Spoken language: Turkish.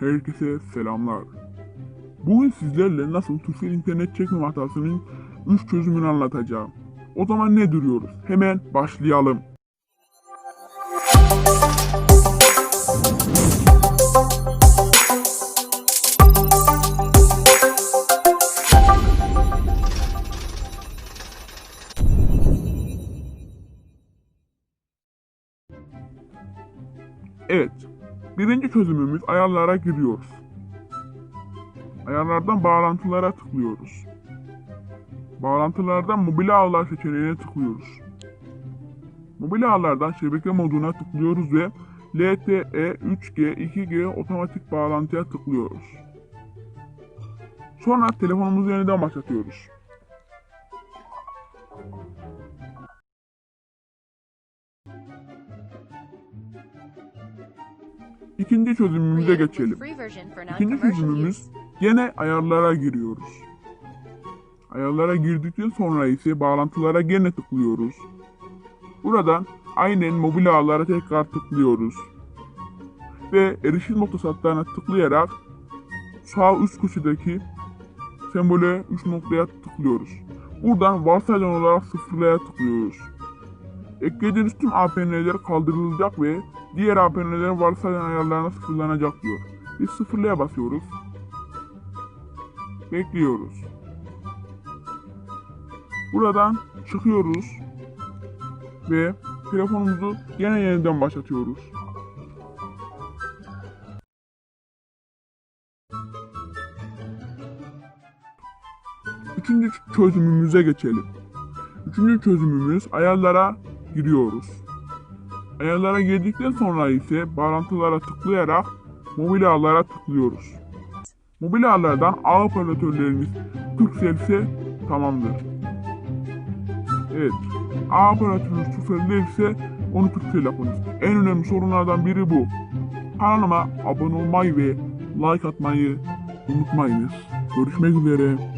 Herkese selamlar. Bugün sizlerle nasıl Türkcell internet çekme hatasının 3 çözümünü anlatacağım. O zaman ne duruyoruz? Hemen başlayalım. Evet. Birinci çözümümüz ayarlara giriyoruz. Ayarlardan bağlantılara tıklıyoruz. Bağlantılardan mobil ağlar seçeneğine tıklıyoruz. Mobil ağlardan şebeke moduna tıklıyoruz ve LTE 3G 2G otomatik bağlantıya tıklıyoruz. Sonra telefonumuzu yeniden başlatıyoruz. İkinci çözümümüze geçelim. İkinci çözümümüz gene ayarlara giriyoruz. Ayarlara girdikten sonra ise bağlantılara gene tıklıyoruz. Buradan aynen mobil ağlara tekrar tıklıyoruz. Ve erişim noktası hatlarına tıklayarak sağ üst köşedeki sembole 3 noktaya tıklıyoruz. Buradan varsayılan olarak sıfırlaya tıklıyoruz. Eklediğiniz tüm APN'ler kaldırılacak ve diğer APN'lerin varsayılan ayarlarına sıfırlanacak diyor. Biz sıfırlaya basıyoruz. Bekliyoruz. Buradan çıkıyoruz ve telefonumuzu yine yeniden başlatıyoruz. Üçüncü çözümümüze geçelim. Üçüncü çözümümüz ayarlara giriyoruz. Ayarlara girdikten sonra ise bağlantılara tıklayarak mobil ağlara tıklıyoruz. Mobil ağlardan ağ operatörleriniz Turkcell ise tamamdır. Evet, ağ operatörünüz Turkcell ise onu Turkcell yapınız. En önemli sorunlardan biri bu. Kanalıma abone olmayı ve like atmayı unutmayınız. Görüşmek üzere.